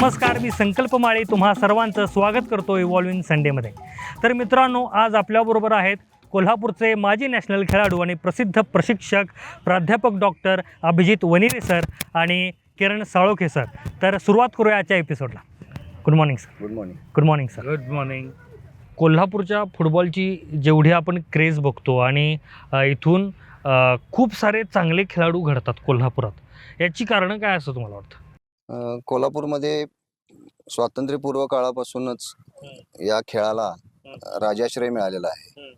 नमस्कार मी संकल्प माळी. तुम्हा सर्वांचं स्वागत करतो इव्हॉल्विंग संडेमध्ये तर मित्रांनो आज आपल्याबरोबर आहेत कोल्हापूरचे माजी नॅशनल खेळाडू आणि प्रसिद्ध प्रशिक्षक प्राध्यापक डॉक्टर अभिजित वनिरे सर आणि किरण साळोखे सर. तर सुरुवात करूया आजच्या एपिसोडला good morning sir good morning good morning sir good morning कोल्हापूरच्या फुटबॉलची जेवढी आपण क्रेज बघतो आणि इथून खूप सारे चांगले खेळाडू घडतात कोल्हापुरात. याची कारणं काय असं तुम्हाला वाटतं? कोल्हापूरमध्ये स्वातंत्र्यपूर्व काळापासूनच या खेळाला राजाश्रय मिळालेला आहे.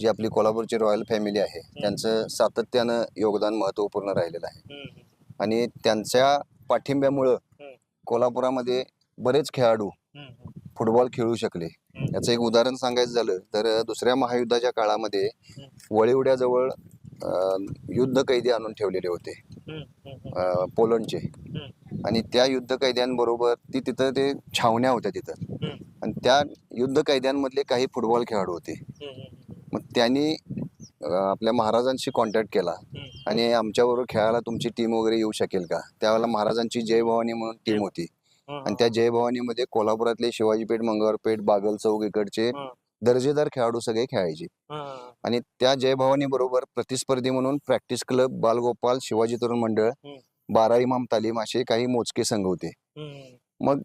जी आपली कोल्हापूरची रॉयल फॅमिली आहे त्यांचं सातत्यानं योगदान महत्त्वपूर्ण राहिलेलं आहे. आणि त्यांच्या पाठिंब्यामुळं कोल्हापुरामध्ये बरेच खेळाडू फुटबॉल खेळू शकले. याचं एक उदाहरण सांगायचं झालं तर दुसऱ्या महायुद्धाच्या काळामध्ये वळीवड्याजवळ युद्ध कैदी आणून ठेवलेले होते. पोलंडचे. आणि त्या युद्ध कैद्यांबरोबर ती तिथं ते छावण्या होत्या तिथं. आणि त्या युद्ध कैद्यांमधले काही फुटबॉल खेळाडू होते. मग त्यांनी आपल्या महाराजांशी कॉन्टॅक्ट केला. आणि आमच्याबरोबर खेळायला तुमची टीम वगैरे येऊ शकेल का? त्यावेळेला महाराजांची जय भवानी म्हणून टीम होती. आणि त्या जय भवानीमध्ये कोल्हापुरातले शिवाजीपेठ मंगळपेठ बागल चौक इकडचे. दर्जेदार खेळाडू सगळे खेळायचे. आणि त्या जय भवानी बरोबर प्रतिस्पर्धी म्हणून प्रॅक्टिस क्लब बालगोपाल शिवाजी तरुण मंडळ. बारा इमाम तालीम असे काही मोजके संघ होते. मग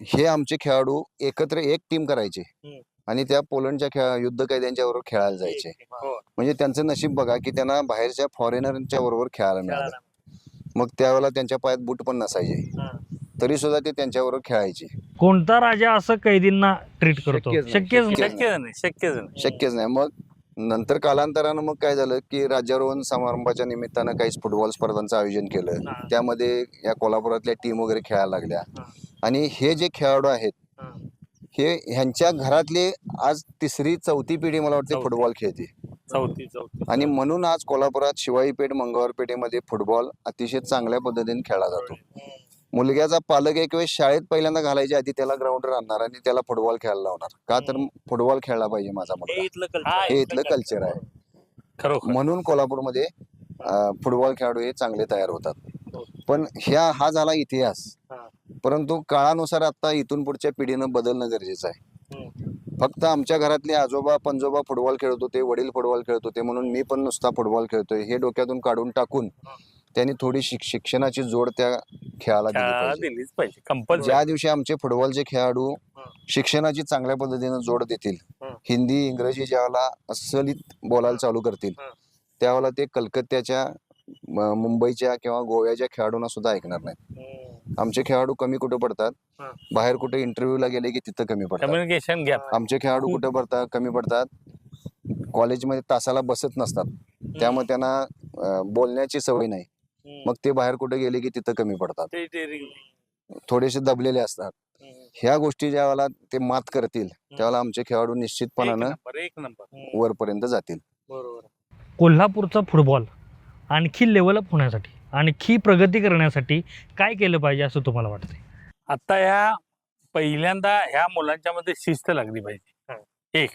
हे आमचे खेळाडू एकत्र एक टीम करायचे हं. आणि त्या पोलंडच्या खेळा युद्ध कैद्यांच्या बरोबर खेळायला जायचे. म्हणजे त्यांचं नशीब बघा की त्यांना बाहेरच्या फॉरेनरच्या बरोबर खेळायला मिळालं. मग त्यावेळेला त्यांच्या पायात बूट पण नसायचे. तरी सुद्धा ते त्यांच्याबरोबर खेळायचे. कोणता राजा असं कैदींना ट्रीट करतो? शक्यच शक्यच नाही. शक्यच नाही. मग नंतर कालांतरानं मग काय झालं की राज्यारोहण समारंभाच्या निमित्तानं काही फुटबॉल स्पर्धांचं आयोजन केलं. त्यामध्ये या कोल्हापुरातल्या टीम वगैरे खेळायला लागल्या. आणि हे जे खेळाडू आहेत हा. ह्यांच्या घरातले आज तिसरी चौथी पिढी मला वाटते. फुटबॉल खेळते आणि म्हणून आज कोल्हापुरात शिवाईपेठ मंगळवारपेठेमध्ये फुटबॉल अतिशय चांगल्या पद्धतीने खेळला जातो मुलग्याचा पालक एक वेळेस शाळेत पहिल्यांदा घालायच्या आधी त्याला ग्राउंडवर आणणार आणि त्याला फुटबॉल खेळायला लावणार. का तर फुटबॉल खेळला पाहिजे माझा मुलगा. हा, हे इथलं कल्चर आहे. म्हणून कोल्हापूरमध्ये फुटबॉल खेळाडू हे चांगले तयार होतात. पण ह्या हा झाला इतिहास. परंतु काळानुसार आता इथून पुढच्या पिढीनं बदलणं गरजेचं आहे. फक्त आमच्या घरातले आजोबा पंजोबा फुटबॉल खेळत होते वडील फुटबॉल खेळत होते म्हणून मी पण नुसता फुटबॉल खेळतोय. हे डोक्यातून काढून टाकून त्यांनी थोडी शिक- शिक्षणाची जोड त्या खेळाला दिली पाहिजे. दिलीच पाहिजे कंपल्सरी ज्या दिवशी आमचे फुटबॉलचे खेळाडू. शिक्षणाची चांगल्या पद्धतीने जोड देतील हा. हिंदी इंग्रजी ज्यावेळेला असलित बोलायला चालू करतील हा. त्यावेळेला ते कलकत्त्याच्या म- मुंबईच्या किंवा गोव्याच्या खेळाडूंना सुद्धा ऐकणार नाही आमचे खेळाडू कमी कुठे पडतात? हा. बाहेर कुठे इंटरव्ह्यूला गेले की तिथं कमी पडतात. कम्युनिकेशन गॅप आमचे खेळाडू कुठे पडतात? कमी पडतात. कॉलेजमध्ये तासाला बसत नसतात. त्यामुळे त्यांना अं, बोलण्याची सवय नाही. मग ते बाहेर कुठे गेले की तिथं कमी पडतात. थोडेसे दबलेले असतात. ह्या गोष्टी ज्या वेळेला ते मात करतील त्यावेळेला आमचे खेळाडू निश्चितपणानं वरपर्यंत जातील. बरोबर. कोल्हापूरचा फुटबॉल आणखी लेवलअप होण्यासाठी आणखी प्रगती करण्यासाठी काय केलं पाहिजे असं तुम्हाला वाटतंय? आता ह्या पहिल्यांदा ह्या मुलांच्या मध्ये शिस्त लागली. पाहिजे. एक.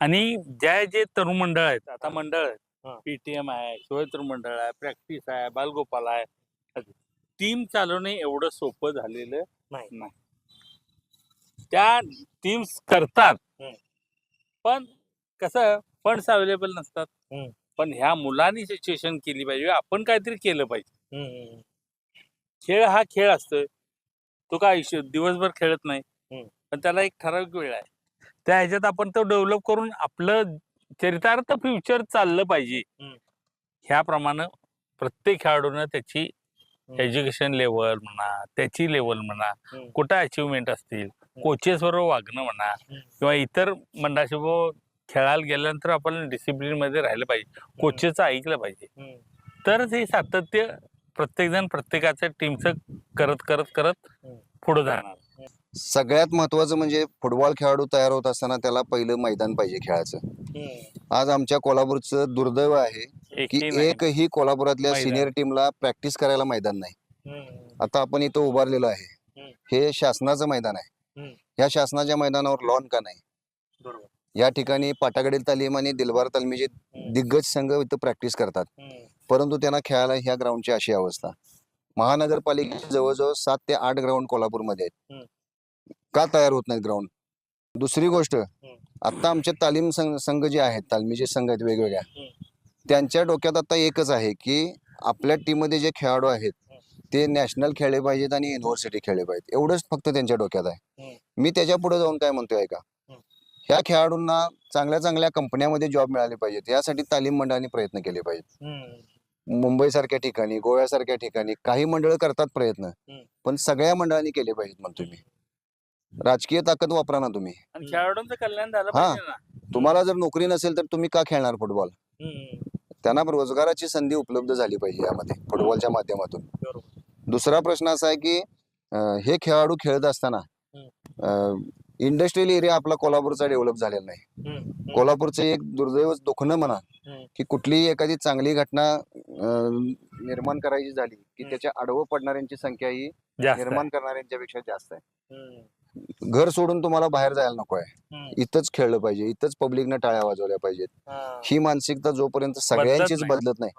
आणि ज्या जे तरुण मंडळ आहेत आता मंडळ. आहेत पीटीएम आहे शिवाय तरुण मंडळ आहे प्रॅक्टिस आहे बालगोपाल आहे. टीम चालवणे एवढं सोपं झालेलं नाही. त्या टीम्स करतात. पण कसं फंड्स अवेलेबल नसतात. पण ह्या मुलांनी सिच्युएशन केली पाहिजे. आपण काहीतरी केलं पाहिजे. खेळ हा खेळ असतोय. तो काय आयुष्य दिवसभर खेळत नाही. पण त्याला एक ठराविक वेळ आहे. त्या ह्याच्यात आपण तो डेव्हलप करून आपलं चरितार्थ फ्युचर चाललं पाहिजे. ह्याप्रमाणे प्रत्येक खेळाडूनं त्याची. एज्युकेशन लेवल म्हणा त्याची लेवल म्हणा. कुठं अचिव्हमेंट असतील कोचेस बरोबर वागणं म्हणा. किंवा इतर मंडळासोबत खेळायला गेल्यानंतर आपण डिसिप्लिनमध्ये राहिलं पाहिजे कोचेचं ऐकलं पाहिजे तरच हे सातत्य प्रत्येक जण प्रत्येकाच्या टीमचं करत करत करत. पुढे जाणार सगळ्यात महत्वाचं म्हणजे फुटबॉल खेळाडू तयार होत असताना त्याला पहिलं मैदान पाहिजे खेळाचं आज आमच्या कोल्हापूरचं दुर्दैव आहे की एकही कोल्हापुरातल्या. सिनियर टीमला प्रॅक्टिस करायला मैदान नाही. आता आपण इथं उभारलेलो आहे. हे शासनाचं मैदान आहे. या शासनाच्या मैदानावर लॉन का नाही? बरोबर. या ठिकाणी पाटागडील तालीम आणि दिलबार तालमीचे दिग्गज संघ इथं प्रॅक्टिस करतात. परंतु त्यांना खेळायला ह्या ग्राउंडची अशी अवस्था. महानगरपालिकेचे जवळजवळ सात ते आठ ग्राउंड कोल्हापूरमध्ये. आहेत. का तयार होत नाहीत ग्राउंड दुसरी गोष्ट आता आमचे तालीम संघ जे आहेत तालमीचे संघ आहेत वेगवेगळ्या त्यांच्या डोक्यात आता एकच आहे की आपल्या टीममध्ये जे खेळाडू आहेत ते नॅशनल खेळले पाहिजेत आणि युनिव्हर्सिटी खेळले पाहिजेत. एवढंच फक्त त्यांच्या डोक्यात आहे. मी त्याच्या पुढे जाऊन काय म्हणतोय का. ह्या खेळाडूंना चांगल्या चांगल्या कंपन्यामध्ये जॉब मिळाले पाहिजेत. यासाठी तालीम मंडळांनी प्रयत्न केले पाहिजेत. मुंबई सारख्या ठिकाणी गोव्यासारख्या ठिकाणी काही मंडळ करतात प्रयत्न. पण सगळ्या मंडळांनी केले पाहिजेत म्हणतो मी. राजकीय ताकद वापरा ना तुम्ही आणि खेळाडूंचं कल्याण झालं हा. पाहिजे ना तुम्हाला जर नोकरी नसेल तर तुम्ही का खेळणार फुटबॉल त्यांना रोजगाराची संधी उपलब्ध झाली पाहिजे यामध्ये फुटबॉलच्या माध्यमातून बरोबर. दुसरा प्रश्न असा आहे की अं, हे खेळाडू खेळत असताना इंडस्ट्रियल एरिया आपला कोल्हापूरचा डेव्हलप झालेला नाही कोल्हापूरचं एक दुर्दैव दुखणं म्हणा हम्म. की कुठलीही एखादी चांगली घटना अं, निर्माण करायची झाली की हम्म. त्याच्या आडवं पडणाऱ्यांची संख्या ही जास्त आहे. निर्माण करणाऱ्यांच्या पेक्षा जास्त आहे घर सोडून तुम्हाला बाहेर जायला नको आहे इथंच खेळलं पाहिजे इथंच पब्लिकनं टाळ्या वाजवल्या पाहिजेत. ही. मानसिकता जोपर्यंत सगळ्यांचीच. बदलत नाही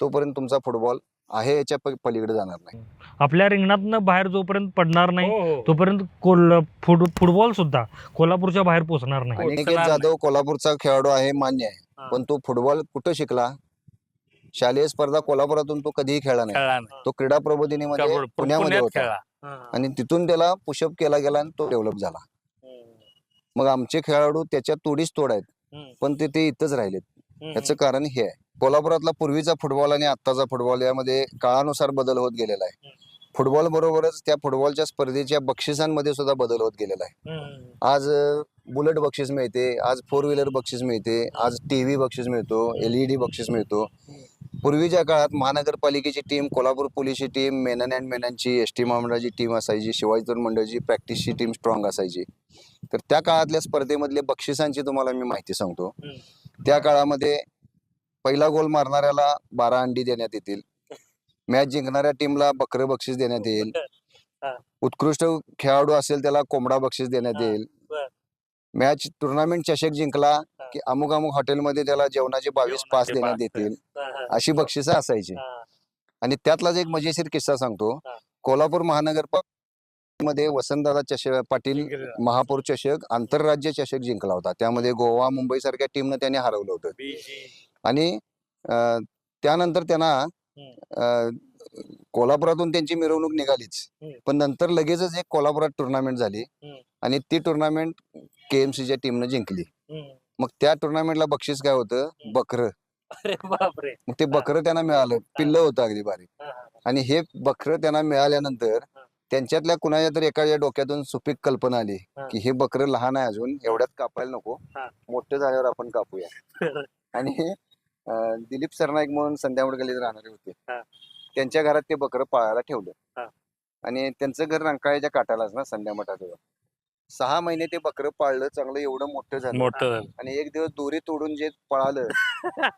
तोपर्यंत तुमचा फुटबॉल आहे याच्या पलीकडे जाणार नाही. आपल्या रिंगणातनं बाहेर जोपर्यंत पडणार नाही हो, हो. तोपर्यंत कोल फुट फुटबॉल सुद्धा कोल्हापूरच्या बाहेर पोहोचणार नाही. अनिकेत नाही. जाधव कोल्हापूरचा खेळाडू आहे मान्य आहे. पण तो फुटबॉल कुठं शिकला? शालेय स्पर्धा कोल्हापुरातून तो कधीही खेळला नाही. तो क्रीडा प्रबोधिनीमध्ये पुण्यामध्ये होता. खेळला. आणि तिथून त्याला पुशअप केला गेला आणि तो डेव्हलप झाला. मग आमचे खेळाडू त्याच्या तोडीस तोड आहेत. पण ते ते इथंच राहिलेत. याचं कारण हे आहे. कोल्हापुरातला पूर्वीचा फुटबॉल आणि आत्ताचा फुटबॉल यामध्ये काळानुसार बदल होत गेलेला आहे. फुटबॉल बरोबरच त्या फुटबॉलच्या स्पर्धेच्या बक्षिसांमध्ये सुद्धा बदल होत गेलेला आहे. आज बुलेट बक्षीस मिळते आज फोर व्हीलर बक्षीस मिळते आज टीव्ही बक्षीस मिळतो एलईडी बक्षीस मिळतो पूर्वीच्या काळात महानगरपालिकेची टीम कोल्हापूर पोलीसची टीम मेनन अँड मेननची एस टी महामंडळाची टीम असायची शिवाजी तरुण मंडळाची प्रॅक्टिसची टीम स्ट्रॉंग असायची तर त्या काळातल्या स्पर्धेमधले बक्षिसांची तुम्हाला मी माहिती सांगतो. त्या काळामध्ये पहिला गोल मारणाऱ्याला बारा अंडी देण्यात येतील मॅच जिंकणाऱ्या टीमला बकरं बक्षीस देण्यात येईल. उत्कृष्ट खेळाडू असेल त्याला कोंबडा बक्षीस देण्यात येईल. मॅच टुर्नामेंट चषक जिंकला की अमुक अमुक हॉटेलमध्ये त्याला जेवणाचे बावीस पास देण्यात. येतील. अशी बक्षिसं असायची. आणि त्यातलाच एक मजेशीर किस्सा सांगतो. कोल्हापूर महानगरपालिकेमध्ये वसंतदादा चषक पाटील महापौर चषक आंतरराज्य चषक जिंकला होता. त्यामध्ये गोवा मुंबई सारख्या टीमनं त्याने हरवलं होतं. आणि त्यानंतर त्यांना कोल्हापुरातून त्यांची मिरवणूक निघालीच. पण नंतर लगेचच एक कोल्हापुरात टुर्नामेंट झाली. आणि ती टुर्नामेंट केएमसीच्या टीमनं जिंकली. मग त्या टुर्नामेंटला बक्षीस काय होतं? बकरं. बापरे. मग ते बकरं त्यांना मिळालं. पिल्लं होतं अगदी बारीक आणि हे बकरं त्यांना मिळाल्यानंतर. त्यांच्यातल्या कुणाच्या तरी एखाद्या डोक्यातून सुपीक कल्पना आली. की हे बकरं लहान आहे अजून एवढ्यात कापायला नको. मोठं झाल्यावर आपण कापूया. आणि दिलीप सरनाईक म्हणून संध्यामुळे गल्लीत राहणारे होते. त्यांच्या घरात ते बकरं पाळायला ठेवलं. आणि त्यांचं घर रंकाळ्याच्या काटालाच ना संध्या मठाजवळ. सहा महिने ते बकरं पाळलं चांगलं एवढं मोठं झालं मोठं झालं. आणि एक दिवस दोरी तोडून जे पळालं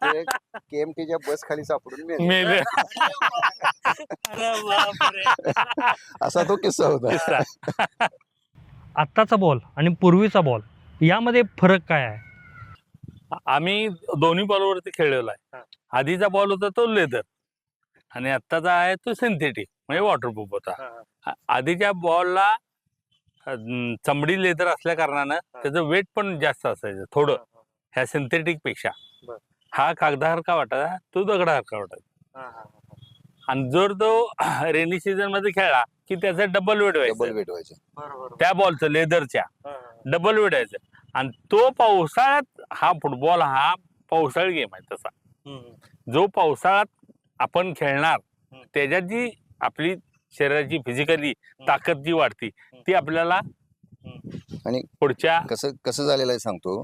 ते केएमटीच्या बस खाली सापडून मेलं. मेले. असा तो किस्सा होता किस्सा. आत्ताचा बॉल आणि पूर्वीचा बॉल यामध्ये फरक काय आहे आम्ही दोन्ही बॉलवरती खेळलेलो आहे. आधीचा बॉल होता तो लेदर आणि आत्ताचा आहे तो सिंथेटिक म्हणजे वॉटरप्रूफ होता आ- आधीच्या बॉलला चमडी लेदर असल्या कारणानं त्याचं वेट पण जास्त असायचं थोडं. ह्या सिंथेटिकपेक्षा. हा कागदासारखा वाटायचा? तो दगडासारखा वाटायचा. आणि जर तो रेनी सीझनमध्ये खेळला की त्याचा डबल वेट डबल व्हायचा. वेट व्हायचे त्या बॉलचं लेदरच्या. डबल वेट व्हायचं. आणि तो पावसाळ्यात हा फुटबॉल हा पावसाळी गेम आहे तसा. जो पावसाळ्यात आपण खेळणार. त्याच्यात जी आपली शरीराची फिजिकली ताकद जी वाढती ती आपल्याला आणि पुढच्या कसं कसं झालेलं आहे सांगतो.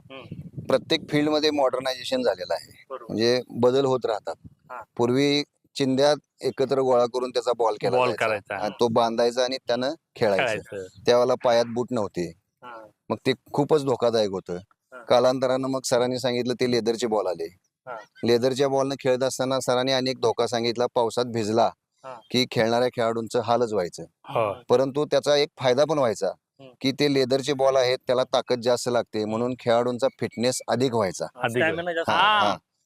प्रत्येक फील्डमध्ये मॉडर्नायझेशन झालेलं आहे. म्हणजे बदल होत हा. राहतात पूर्वी चिंध्यात एकत्र गोळा करून त्याचा बॉल केला बॉल. करायचा. तो बांधायचा आणि त्यानं खेळायचं. त्यावेळेला पायात बूट नव्हते. मग ते खूपच धोकादायक होतं. कालांतरानं मग सरांनी सांगितलं ते लेदरचे बॉल आले. लेदरच्या बॉलनं खेळत असताना सरांनी अनेक धोका सांगितला. पावसात भिजला. की खेळणाऱ्या खेळाडूंचं हालच व्हायचं. हो. परंतु त्याचा एक फायदा पण व्हायचा. की ते लेदरचे बॉल आहेत त्याला ताकद जास्त लागते म्हणून खेळाडूंचा फिटनेस अधिक व्हायचा.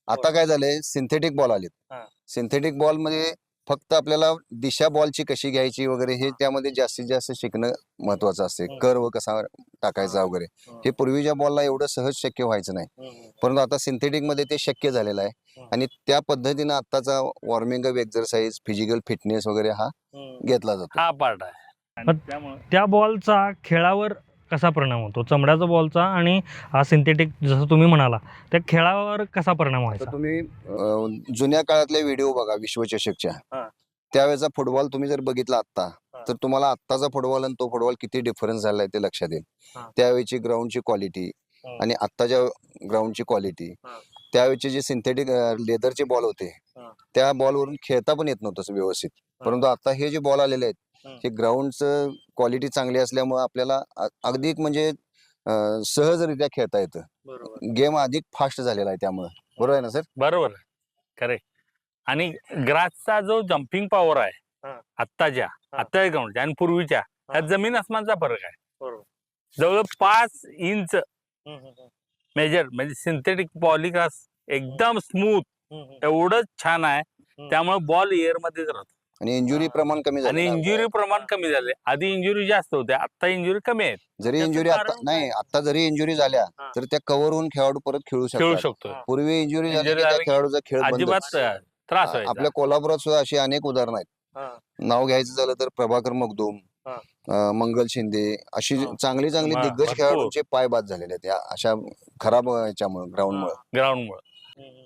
आता काय झालंय सिंथेटिक बॉल आलेत. सिंथेटिक बॉलमध्ये फक्त आपल्याला दिशा बॉलची कशी घ्यायची वगैरे हे त्यामध्ये जास्तीत जास्त शिकणं महत्वाचं असते. कर्व कसा टाकायचा वगैरे. हे. पूर्वीच्या बॉलला एवढं सहज शक्य व्हायचं नाही. परंतु आता सिंथेटिकमध्ये ते शक्य झालेलं आहे. आणि त्या पद्धतीनं आत्ताचा warming up exercise physical fitness वगैरे हा घेतला जातो. हा पार्ट आहे. त्या बॉलचा खेळावर कसा परिणाम होतो चमड्याचा बॉलचा आणि हा सिंथेटिक जसं तुम्ही म्हणाला त्या खेळावर कसा परिणाम तर व्हायचा तुम्ही अं, जुन्या काळातले व्हिडिओ बघा विश्वचषकच्या हा. त्यावेळेचा फुटबॉल तुम्ही जर बघितला आत्ता हा. तर तुम्हाला आत्ताचा फुटबॉल आणि तो फुटबॉल किती डिफरन्स झालाय ते लक्षात येईल हा. त्यावेळेची ग्राउंडची क्वालिटी. आणि आत्ताच्या ग्राउंडची क्वालिटी हा. त्यावेळेचे जे सिंथेटिक लेदरचे बॉल होते हा. त्या बॉलवरून खेळता पण येत नव्हतं व्यवस्थित हा. परंतु आता हे जे बॉल आलेले आहेत हम्म. हे ग्राउंडचं क्वालिटी चांगली असल्यामुळे आपल्याला अ- अगदी एक म्हणजे सहजरित्या खेळता येतं. बरोबर. गेम अधिक फास्ट झालेला आहे त्यामुळे. बरोबर आहे ना सर बरोबर करेक्ट आणि ग्रासचा जो जम्पिंग पॉवर आहे. आत्ताच्या. आत्ताच्या ग्राउंडच्या आणि पूर्वीच्या. त्यात जमीन आसमानचा फरक आहे. बरोबर. जवळ पाच इंच मेजर म्हणजे सिंथेटिक पॉलिग्रास एकदम स्मूथ एवढंच छान आहे. त्यामुळे बॉल एअर मध्येच राहतो. आणि इंजुरी. प्रमाण कमी झालं आणि इंजुरी. प्रमाण कमी झाले आधी इंजुरी जास्त होत्या आता इंजुरी कमी आहेत जरी त्याचं इंजुरी आता कारण नाही? आता जरी इंजुरी झाल्या हा. तर त्या कव्हर होऊन खेळाडू परत खेळू खेळू शकतो. पूर्वी इंजुरी झाली Injury की त्या झाली की खेळाडूचा खेळ अजिबात त्रास व्हायचा आपल्या कोल्हापुरात सुद्धा अशी अनेक उदाहरणं आहेत नाव घ्यायचं झालं तर प्रभाकर मगदूम हा. अं, मंगल शिंदे अशी हा. चांगली चांगली दिग्गज भरपूर. खेळाडूंचे पाय बाद झालेले आहेत या अशा खराब ह्याच्यामुळे ग्राउंड मुळे ग्राउंड मुळे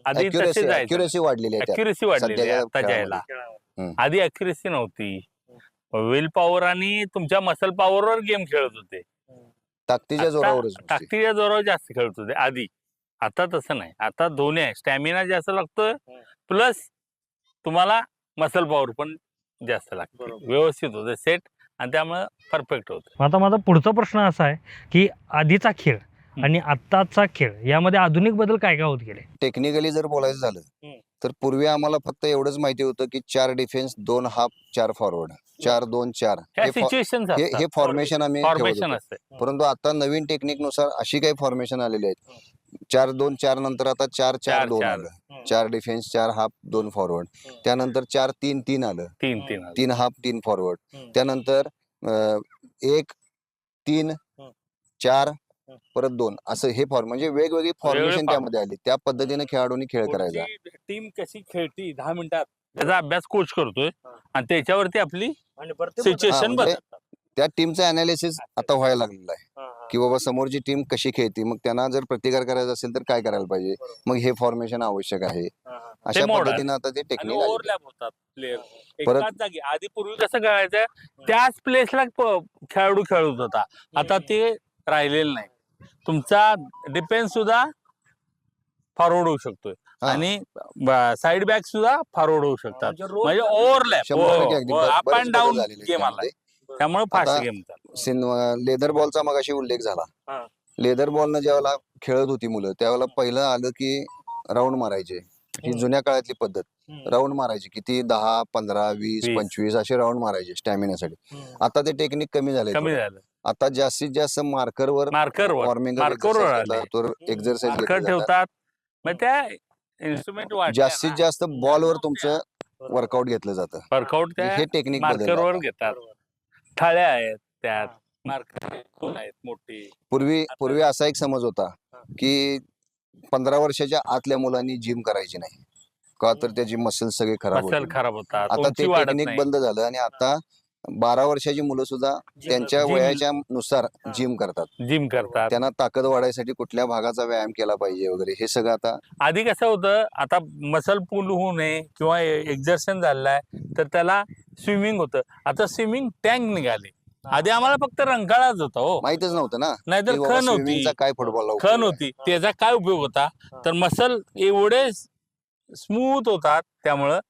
आधी तसे अॅक्युरेसी जायचं अॅक्युरेसी वाढलेली आहे त्यात. अॅक्युरेसी वाढलेली आहे सध्याच्या आताच्या खेळामध्ये. याला हम्म. आधी अॅक्युरेसी नव्हती. विल पॉवर आणि तुमच्या मसल पॉवरवर गेम खेळत होते. ताकदीच्या नुसती. ताकदीच्या जोरावर जास्त खेळत होते आधी. आता तसं नाही. आता दोन्ही आहे. स्टॅमिना जास्त लागतोय प्लस तुम्हाला मसल पॉवर पण जास्त लागते. व्यवस्थित होते. सेट आणि त्यामुळे परफेक्ट होते. आता माझा पुढचा प्रश्न असा आहे की आधीचा खेळ आणि आत्ताचा खेळ यामध्ये आधुनिक बदल काय काय होत गेले? टेक्निकली जर बोलायचं झालं. तर पूर्वी आम्हाला फक्त एवढंच माहिती होतं की चार डिफेन्स दोन हाफ चार फॉरवर्ड चार दोन चार हे फॉ- सिच्युएशन हे हे फॉर्मेशन आम्ही ठेवत फॉर्मेशन होतो. असते परंतु आता नवीन टेक्निकनुसार अशी काही फॉर्मेशन आलेली आहेत चार दोन चार नंतर आता चार चार चार- दोन चार. आलं चार डिफेन्स चार हाफ दोन फॉरवर्ड. त्यानंतर चार तीन तीन आलं तीन तीन आले. तीन हाफ तीन फॉरवर्ड हम्म. त्यानंतर अं, एक तीन. चार. परत दोन. असं हे फॉर्म म्हणजे वेगवेगळी फॉर्मेशन. त्यामध्ये आली. त्या पद्धतीने खेळाडूंनी खेळ करायचा. टीम कशी खेळती? दहा मिनिटात. त्याचा अभ्यास कोच करतोय. आणि त्याच्यावरती आपली सिच्युएशन म्हणजे त्या टीमचं अनालिसिस आता व्हायला लागलेलं आहे. की बाबा समोरची टीम कशी खेळते? मग त्यांना जर प्रतिकार करायचा असेल तर काय करायला पाहिजे? मग हे फॉर्मेशन आवश्यक आहे. अशा. पद्धतीने आता ते टेक्निक ओव्हरलॅप होतात प्लेअर परत- एकाच जागी. आधी पूर्वी कसं करायचं त्याच प्लेसला खेळाडू खेळत होता. आता ते राहिलेलं नाही. तुमचा डिफेन्स सुद्धा फॉरवर्ड होऊ शकतोय. हा. आणि साईड बॅक सुद्धा फॉरवर्ड होऊ शकतात. म्हणजे रोज म्हणजे ओव्हरलॅप शंभर टक्के अगदी ब- अप अँड डाऊन झालेले आहेत गेम आलाय. त्यामध्ये. त्यामुळे फास्ट आता- गेम लेदर बॉलचा मगाशी उल्लेख झाला. हा. लेदर बॉलनं ज्यावेळेला खेळत होती मुलं त्यावेळेला पहिलं आलं की राऊंड मारायचे. ही हम्म. जुन्या काळातली पद्धत. राऊंड मारायची. किती? दहा पंधरा वीस वीस. पंचवीस असे राऊंड मारायचे स्टॅमिनासाठी आता ते टेक्निक कमी झाले कमी झालं. आता जास्तीत जास्त मार्करवर मार्करवर वॉर्मिंग मार्करवर एक्झरसाइज मार्कर ठेवतात. मग त्या इन्स्ट्रुमेंट जास्तीत जास्त बॉलवर तुमचं वर्कआउट घेतलं जातं. वर्कआउट त्या हे टेक्निक मार्करवर घेतात. थाळ्या आहेत त्यात. मार्कर आहेत मोठी. पूर्वी पूर्वी असा एक समज होता. की पंधरा वर्षाच्या आतल्या मुलांनी जिम करायची नाही. का तर त्याची मसल सगळे खराब खराब होतात. आता ते टेक्निक बंद झालं आणि आता बारा वर्षाची मुलं सुद्धा त्यांच्या वयाच्या नुसार. जिम करतात. जिम करतात. त्यांना ताकद वाढायसाठी कुठल्या भागाचा व्यायाम केला पाहिजे वगैरे हे सगळं आता आधी कसं होतं आता मसल पूल होऊ नये किंवा एक्झर्शन झालाय तर त्याला स्विमिंग होतं. आता स्विमिंग टँक निघाली. आधी आम्हाला फक्त रंकाळाच होता हो. माहितच नव्हतं ना? नाहीतर खण होती. काय फुटबॉल खण होती. त्याचा काय उपयोग होता? तर मसल एवढे स्मूथ होतात त्यामुळं.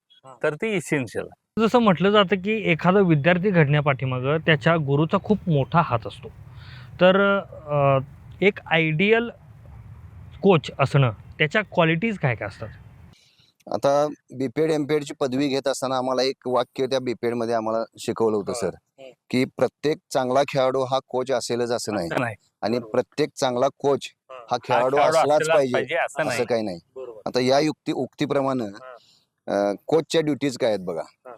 तर ते इसेन्शियल जसं म्हटलं जातं की एखादा विद्यार्थी घडण्यापाठीमागं त्याच्या गुरुचा खूप मोठा हात असतो. तर एक आयडियल कोच असणं त्याच्या क्वालिटीज काय काय असतात? आता बीपेड एमपेड ची पदवी घेत असताना आम्हाला एक वाक्य त्या बीपेडमध्ये आम्हाला शिकवलं होतं हा. सर. हम्म. की प्रत्येक चांगला खेळाडू हा कोच असेलच असं नाही. आणि. प्रत्येक चांगला कोच हा. हा खेळाडू असलाच पाहिजे असं काही नाही. आता या युक्ती उक्तीप्रमाणे कोचच्या ड्युटीज काय आहेत बघा. हा.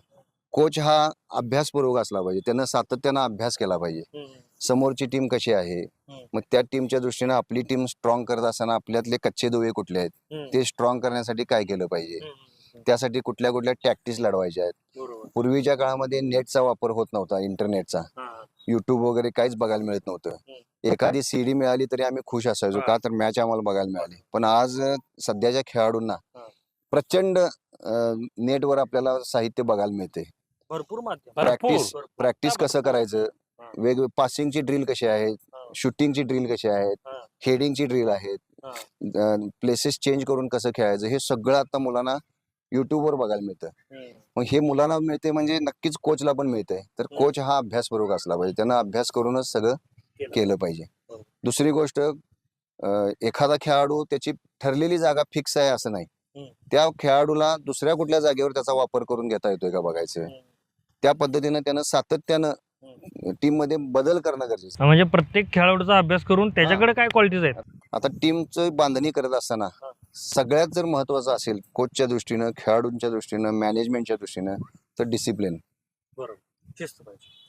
कोच हा अभ्यासपूर्वक असला पाहिजे. त्यानं सातत्यानं अभ्यास केला पाहिजे. समोरची टीम कशी आहे? मग त्या टीमच्या दृष्टीनं आपली टीम स्ट्रॉंग करत असताना आपल्यातले कच्चे दुवे कुठले आहेत? ते स्ट्रॉंग करण्यासाठी काय केलं पाहिजे? त्यासाठी कुठल्या कुठल्या टॅक्टिस लढवायच्या आहेत? पूर्वीच्या काळामध्ये नेटचा वापर होत नव्हता इंटरनेटचा युट्यूब वगैरे काहीच बघायला मिळत नव्हतं. एखादी सीडी मिळाली तरी आम्ही खुश असायचो. का तर मॅच आम्हाला बघायला मिळाली. पण आज सध्याच्या खेळाडूंना. प्रचंड नेटवर आपल्याला साहित्य बघायला मिळते भरपूर माध्यम भरपूर. प्रॅक्टिस प्रॅक्टिस कसं करायचं हा. वेगवेगळे पासिंगची ड्रिल कशी आहेत हा. शूटिंगची ड्रिल कशी आहेत हा. हेडिंगची ड्रिल आहेत प्लेसेस चेंज करून कसं खेळायचं हे सगळं आता मुलांना युट्यूबवर बघायला मिळतं मग हे मुलांना मिळते म्हणजे नक्कीच कोचला पण मिळतंय तर हम्म. कोच हा अभ्यासपूर्वक असला पाहिजे त्यानं अभ्यास करूनच सगळं केलं. केलं पाहिजे बरोबर. दुसरी गोष्ट अं, एखादा खेळाडू त्याची ठरलेली जागा फिक्स आहे असं नाही हम्म. त्या खेळाडूला दुसऱ्या कुठल्या जागेवर त्याचा वापर करून घेता येतोय का बघायचं त्या पद्धतीनं त्यानं सातत्यानं टीममध्ये बदल करणं गरजेचं आहे. म्हणजे प्रत्येक खेळाडूचा अभ्यास करून त्याच्याकडे काय क्वालिटीज आहेत? आता टीमचं बांधणी करत असताना हा. सगळ्यात जर महत्वाचं असेल कोचच्या दृष्टीनं खेळाडूंच्या दृष्टीनं मॅनेजमेंटच्या दृष्टीनं तर डिसिप्लिन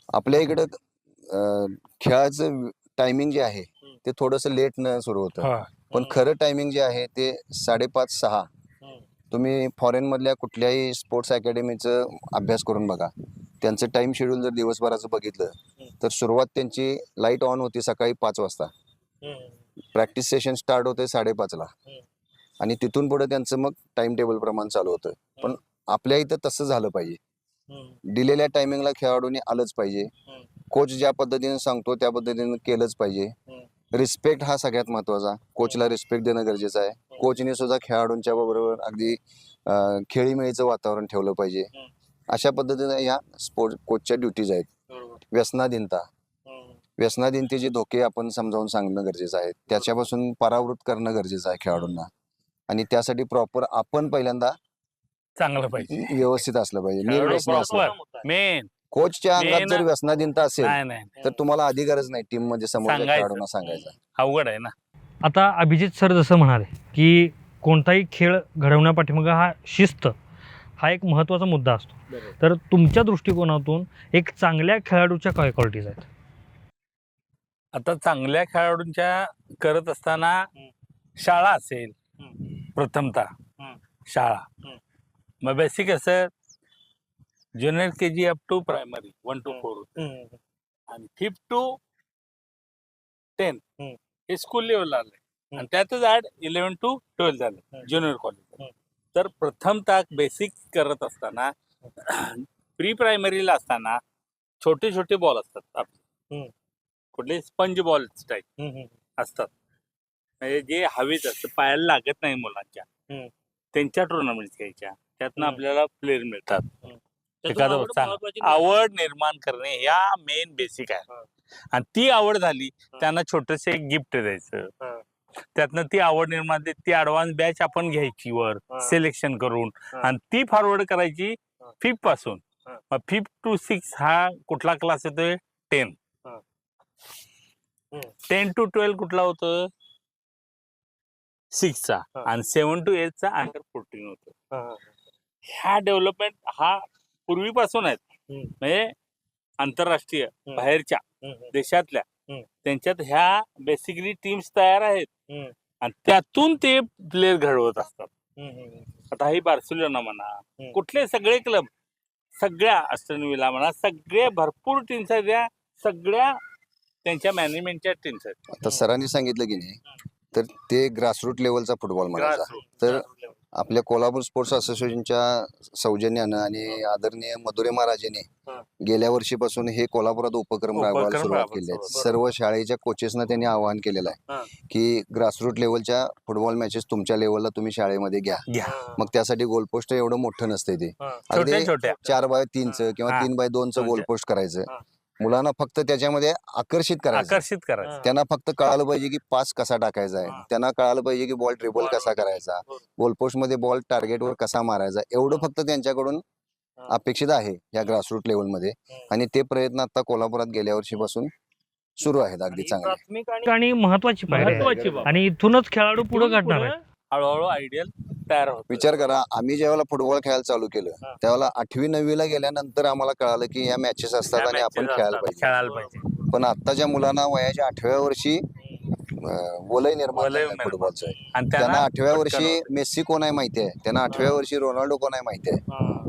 आपल्या इकडं खेळाचं टायमिंग जे आहे. ते थोडंसं लेट न सुरू होतं. हा. पण खरं टायमिंग जे आहे ते साडेपाच सहा. तुम्ही फॉरेन मधल्या कुठल्याही स्पोर्ट्स अकॅडमीचं अभ्यास करून बघा. त्यांचं टाइम शेड्यूल जर दिवसभराचं बघितलं तर सुरुवात त्यांची लाइट ऑन होती सकाळी पाच वाजता. प्रॅक्टिस सेशन स्टार्ट होते साडेपाचला आणि तिथून पुढे त्यांचं मग टाइम टेबल प्रमाण चालू होतं. पण आपल्या इथं तसं झालं पाहिजे. दिलेल्या टायमिंगला खेळाडूंनी आलंच पाहिजे. कोच ज्या पद्धतीने सांगतो त्या पद्धतीने केलंच पाहिजे. रिस्पेक्ट हा सगळ्यात महत्त्वाचा. कोचला रिस्पेक्ट देणं गरजेचं आहे. कोचने सुद्धा खेळाडूंच्या बरोबर अगदी खेळीमेळीचं वातावरण ठेवलं पाहिजे. अशा पद्धतीने ह्या स्पोर्ट कोचच्या ड्युटीज आहेत. व्यसनाधीनता. व्यसनाधीनतेचे धोके आपण समजावून सांगणं गरजेचं आहे. त्याच्यापासून परावृत करणं गरजेचं आहे खेळाडूंना. आणि त्यासाठी प्रॉपर आपण पहिल्यांदा चांगलं पाहिजे. व्यवस्थित असलं पाहिजे. असलं proper. मेन. कोचच्या अंगात जर व्यसनाधीनता असेल नाही नाही तर तुम्हाला अधिकारच नाही टीममध्ये समोरच्या सांगायचं. खेळाडूंना सांगायचा. अवघड आहे ना. आता अभिजित सर जसं म्हणाले की कोणताही खेळ घडवण्यापाठीमागं हा शिस्त हा एक महत्त्वाचा मुद्दा असतो. तर तुमच्या दृष्टिकोनातून एक चांगल्या खेळाडूच्या काय क्वालिटीज आहेत? आता चांगल्या खेळाडूंच्या करत असताना शाळा असेल प्रथमतः. शाळा. मग बेसिक असं junior K G up to primary one two four आणि फिफ्थ टू टेन. हे स्कूल लेवलला आलंय. आणि त्यातच ऍड इलेव्हन टू ट्वेल्थ झालं. Junior college. तर प्रथमतः बेसिक करत असताना प्री प्रायमरीला असताना छोटे छोटे बॉल असतात आपले. कुठले स्पंज बॉल टाईप असतात म्हणजे जे हवेत असतं पायाला लागत नाही मुलांच्या. त्यांच्या टुर्नामेंट घ्यायच्या त्यातनं. आपल्याला प्लेअर मिळतात एखादं आवड निर्माण करणे या मेन बेसिक आहे. आणि ती आवड झाली. त्यांना छोटस एक गिफ्ट द्यायचं. त्यातनं ती आवड निर्माण झाली, ती ऍडव्हान्स बॅच आपण घ्यायची वर हा. सिलेक्शन करून हा. आणि ती फॉरवर्ड करायची हा. फिफ्थपासून हा. मग फिफ्थ टू सिक्स हा कुठला क्लास येतोय टेन हा. हम्म. टेन टू ट्वेल्व कुठला होतो सिक्सचा हा. आणि सेवन टू एटचा अंडर फोर्टीन होतो ह्या डेव्हलपमेंट हा पूर्वीपासून आहेत हम्म. म्हणजे आंतरराष्ट्रीय बाहेरच्या देशातल्या. त्यांच्यात ह्या बेसिकली टीम्स तयार आहेत. आणि त्यातून ते प्लेअर घडवत असतात. आता ही बार्सिलोना म्हणा कुठले सगळे क्लब सगळ्या अस्टन विला म्हणा सगळे भरपूर टीम्स आहेत या सगळ्या त्यांच्या मॅनेजमेंटच्या टीम्स आहेत. आता सरांनी सांगितलं की नाही तर ते ग्रासरूट लेवलचा फुटबॉल म्हणायचा. तर आपल्या कोल्हापूर स्पोर्ट्स असोसिएशनच्या सौजन्यानं आणि आदरणीय मधुरे महाराजेने हा. गेल्या वर्षीपासून हे कोल्हापुरात उपक्रम राबवायला उपक्रम सुरुवात केली आहे. सर्व शाळेच्या कोचेसना त्यांनी आवाहन केलेलं. आहे की ग्रासरूट लेवलच्या फुटबॉल मॅचेस तुमच्या लेवलला तुम्ही शाळेमध्ये घ्या मग त्यासाठी गोल पोस्ट एवढं मोठं नसते ते अगदी चार बाय तीनचं किंवा. तीन बाय दोनचं गोल दोनचं. पोस्ट करायचं. मुलांना फक्त त्याच्यामध्ये आकर्षित करायचं आकर्षित करायचं त्यांना फक्त कळालं पाहिजे की पास कसा टाकायचा आहे हा. त्यांना कळालं पाहिजे की बॉल ट्रिबल. कसा करायचा. गोलपोस्टमध्ये बॉल टार्गेटवर कसा मारायचा एवढं हा. फक्त त्यांच्याकडून हा. अपेक्षित आहे या ग्रासरूट लेवलमध्ये. आणि ते प्रयत्न आता कोल्हापुरात गेल्या वर्षीपासून सुरू आहेत अगदी चांगले प्राथमिक आणि- महत्वाची पायरी आहे. महत्वाची बाब. आणि इथूनच खेळाडू पुढे घडणार पुढं आहे हळूहळू आयडियल तयार होतो. विचार करा आम्ही ज्यावेळेला फुटबॉल खेळायला चालू केलं हा. त्यावेळेला आठवी नववीला गेल्यानंतर आम्हाला कळालं की या मॅचेस असतात आणि आपण खेळायला पाहिजे. खेळायला पाहिजे. पण आत्ताच्या मुलांना वयाच्या आठव्या वर्षी अं, वलय निर्माण वलय झालंय निर्माण. फुटबॉलचं. आणि त्यांना त्यांना आठव्या वर्षी मेस्सी कोण आहे माहिती आहे? त्यांना आठव्या वर्षी रोनाल्डो कोण आहे माहिती आहे?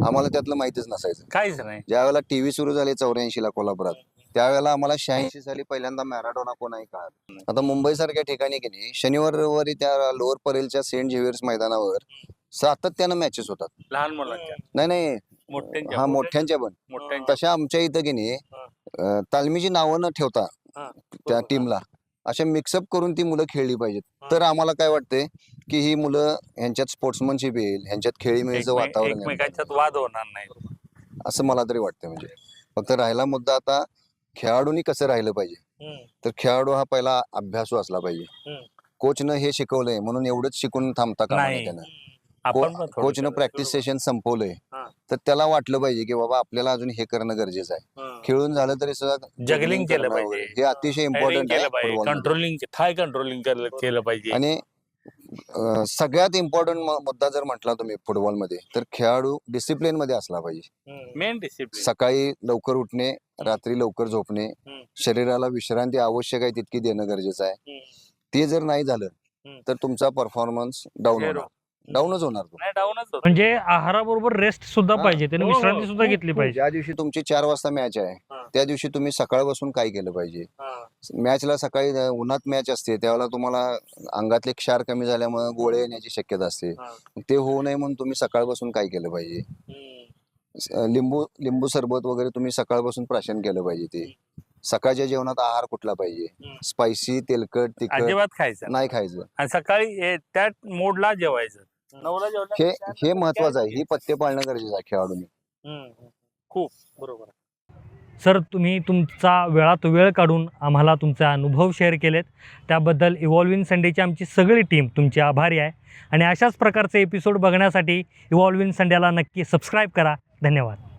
आम्हाला त्यातलं माहितीच नसायचं. काहीच नाही. ज्या वेळेला टीव्ही सुरू झाले चौऱ्याऐंशी ला कोल्हापुरात त्यावेळेला आम्हाला शहाऐंशी साली पहिल्यांदा मॅराडोना कोण आहे का? आता मुंबई सारख्या ठिकाणी नाही शनिवार रविवारी त्या लोअर परेलच्या सेंट झेवियर्स मैदानावर सातत्यानं मॅचेस होतात. लहान मुलांच्या. नाही नाही. मोठ्यांच्या. हा मोठ्यांच्या पण. मोठ्यांच्या. तशा आमच्या इथं की नाही. अं, तालमीची नावं न ठेवता हा. त्या टीमला अशा मिक्सअप करून ती मुलं खेळली पाहिजेत. तर आम्हाला काय वाटतंय की ही मुलं ह्यांच्यात स्पोर्ट्समनशिप येईल ह्यांच्यात खेळीमेळीचं एकमे- वातावरण एकमेकांच्यात वाद होणार नाही. असं मला तरी वाटतं म्हणजे. फक्त राहिला मुद्दा आता खेळाडूंनी कसं राहिलं पाहिजे? तर खेळाडू हा पहिला अभ्यासू असला पाहिजे. कोचनं हे शिकवलंय म्हणून एवढंच शिकून थांबता. त्यानं. को- थोडं कोचनं. Practice session संपवलंय. तर त्याला वाटलं पाहिजे की बाबा आपल्याला अजून हे करणं गरजेचं आहे. खेळून झालं तरी सुद्धा Juggling केलं पाहिजे. हे अतिशय इम्पॉर्टंट आहे. कंट्रोलिंग थाय कंट्रोलिंग केलं पाहिजे. आणि सगळ्यात इम्पॉर्टंट मुद्दा जर म्हटला तुम्ही फुटबॉलमध्ये तर खेळाडू डिसिप्लिनमध्ये असला पाहिजे. मेन डिसिप्लिन सकाळी लवकर उठणे रात्री लवकर झोपणे. शरीराला विश्रांती आवश्यक आहे तितकी देणं गरजेचं आहे ते जर नाही झालं. तर तुमचा परफॉर्मन्स डाऊन. होणार डाऊनच होणार तो. नाही डाऊनच होत म्हणजे आहाराबरोबर रेस्ट सुद्धा हा. पाहिजे त्याने हो, हो. विश्रांती सुद्धा घेतली ज्या पाहिजे दिवशी तुमची चार वाजता मॅच आहे हा. त्या दिवशी तुम्ही सकाळपासून काय केलं पाहिजे मॅचला सकाळी उन्हात मॅच असते त्यावेळेला तुम्हाला अंगातले क्षार कमी झाल्यामुळे गोळे येण्याची शक्यता असते. ते होऊ नये म्हणून तुम्ही सकाळपासून काय केलं पाहिजे लिंबू लिंबू सरबत वगैरे तुम्ही सकाळपासून प्राशन केलं पाहिजे ते. सकाळच्या जेवणात आहार कुठला पाहिजे. स्पायसी तेलकट तिखट अजिबात खायचं नाही. खायचं. आणि सकाळी हे- त्या मोडला जेवायचं. नऊला हे हे महत्वाचं आहे. ही पथ्य पाळणं गरजेचं आहे खेळाडूंनी. खूप बरोबर. सर तुम्ही तुमचा वेळात वेळ काढून आम्हाला तुमचे अनुभव शेअर केलेत. त्याबद्दल इव्हॉल्विंग संडेची आमची सगळी टीम तुमची आभारी आहे. आणि अशाच प्रकारचे एपिसोड बघण्यासाठी इव्हॉल्विंग संडेला नक्की सबस्क्राईब करा. धन्यवाद.